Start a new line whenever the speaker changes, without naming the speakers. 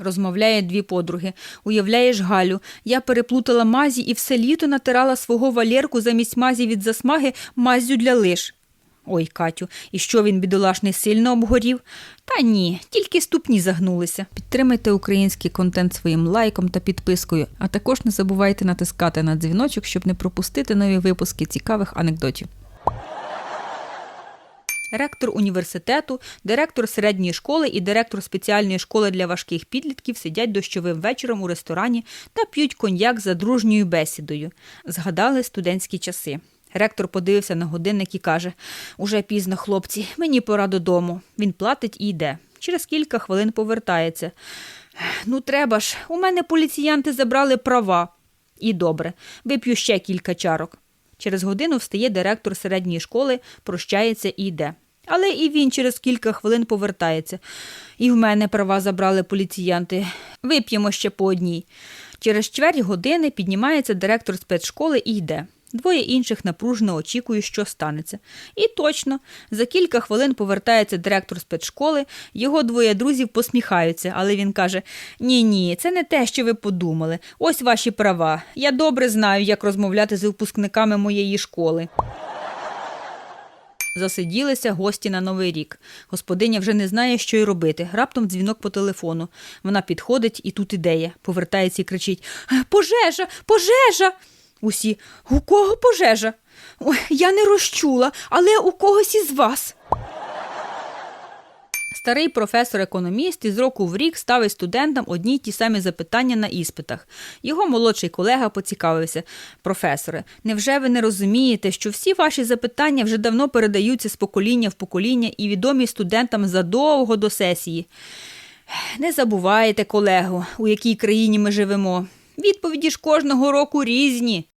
Розмовляє дві подруги. Уявляєш, Галю, я переплутала мазі і все літо натирала свого валєрку замість мазі від засмаги маззю для лиш. Ой, Катю, і що він, бідолашний, сильно обгорів? Та ні, тільки ступні загнулися. Підтримайте український контент своїм лайком та підпискою, а також не забувайте натискати на дзвіночок, щоб не пропустити нові випуски цікавих анекдотів. Ректор університету, директор середньої школи і директор спеціальної школи для важких підлітків сидять дощовим вечором у ресторані та п'ють коньяк за дружньою бесідою. Згадали студентські часи. Ректор подивився на годинник і каже: Уже пізно, хлопці, мені пора додому. Він платить і йде. Через кілька хвилин повертається. Ну, треба ж, у мене поліціянти забрали права. І добре, вип'ю ще кілька чарок. Через годину встає директор середньої школи, прощається і йде. Але і він через кілька хвилин повертається. І в мене права забрали поліціянти. Вип'ємо ще по одній. Через чверть години піднімається директор спецшколи і йде. Двоє інших напружено очікують, що станеться. І точно, за кілька хвилин повертається директор спецшколи, його двоє друзів посміхаються, але він каже: Ні, ні, це не те, що ви подумали. Ось ваші права. Я добре знаю, як розмовляти з випускниками моєї школи. Засиділися гості на новий рік. Господиня вже не знає, що й робити. Раптом дзвінок по телефону. Вона підходить і тут ідея. Повертається і кричить: «Е, Пожежа! Пожежа! Усі у кого пожежа? Ой, я не розчула, але у когось із вас. Старий професор-економіст із року в рік ставить студентам одні й ті самі запитання на іспитах. Його молодший колега поцікавився: професоре, невже ви не розумієте, що всі ваші запитання вже давно передаються з покоління в покоління і відомі студентам задовго до сесії? Не забувайте, колего, у якій країні ми живемо. Відповіді ж кожного року різні.